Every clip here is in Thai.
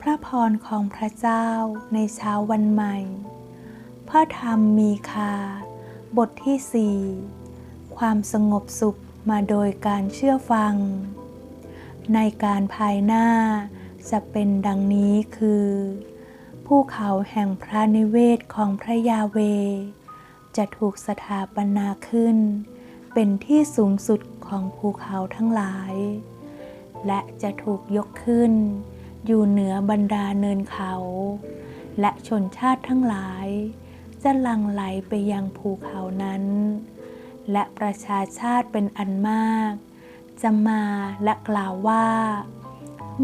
พระพรของพระเจ้าในเช้าวันใหม่ พระธรรมมีคา บทที่สี่ความสงบสุขมาโดยการเชื่อฟัง ในการภายหน้าจะเป็นดังนี้คือภูเขาแห่งพระนิเวศของพระยาเว จะถูกสถาปนาขึ้น เป็นที่สูงสุดของภูเขาทั้งหลาย และจะถูกยกขึ้น อยู่เหนือบรรดาเนินเขา และชนชาติทั้งหลาย จะลังไหลไปยังภูเขานั้น และประชาชาติเป็นอันมาก จะมาและกล่าวว่า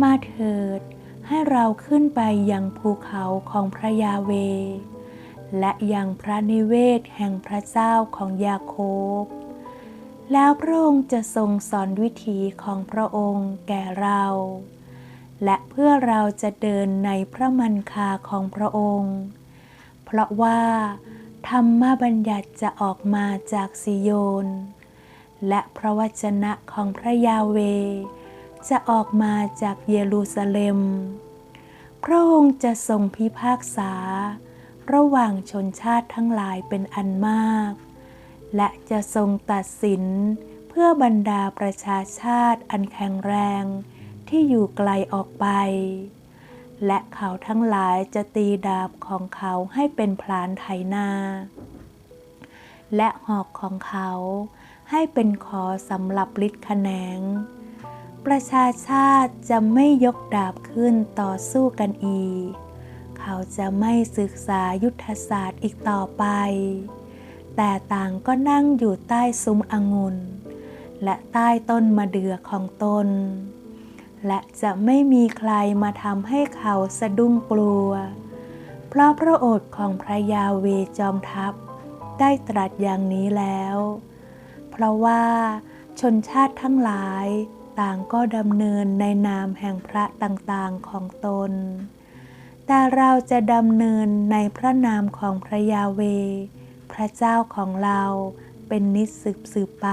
มาเถิดให้เราขึ้นไปยังภูเขาของพระยาเว และยังพระนิเวศแห่งพระเจ้าของยาโคบ แล้วพระองค์จะทรงสอนวิถีของพระองค์แก่เรา และเพื่อเราจะเดินในพระมันคาของพระองค์ เพราะว่าธรรมบัญญัติจะออกมาจากซิโยน และพระวจนะของพระยาเว จะออกมาจากเยรูซาเล็ม พระองค์จะทรงพิพากษา ระหว่างชนชาติทั้งหลายเป็นอันมาก และจะทรงตัดสินเพื่อบรรดาประชาชาติอันแข็งแรง ที่อยู่ไกลออกไป และเขาทั้งหลายจะตีดาบของเขาให้เป็นพลานไถนา และหอกของเขาให้เป็นขอสำหรับลิดขแขนง ประชาชาติจะไม่ยกดาบขึ้นต่อสู้กันอีก เขาจะไม่ศึกษายุทธศาสตร์อีกต่อไป แต่ต่างก็นั่งอยู่ใต้ซุ้มองุ่นและใต้ต้นมะเดื่อของตน และจะไม่มีใครมาทำให้เขาสะดุ้งกลัว เพราะพระโอษฐ์ของพระยาเวจอมทัพ ได้ตรัสอย่างนี้แล้ว เพราะว่าชนชาติทั้งหลายต่างก็ดำเนินในนามแห่งพระต่างๆของตน แต่เราจะดำเนินในพระนามของพระยาเว พระเจ้าของเราเป็นนิสสืบสืบไป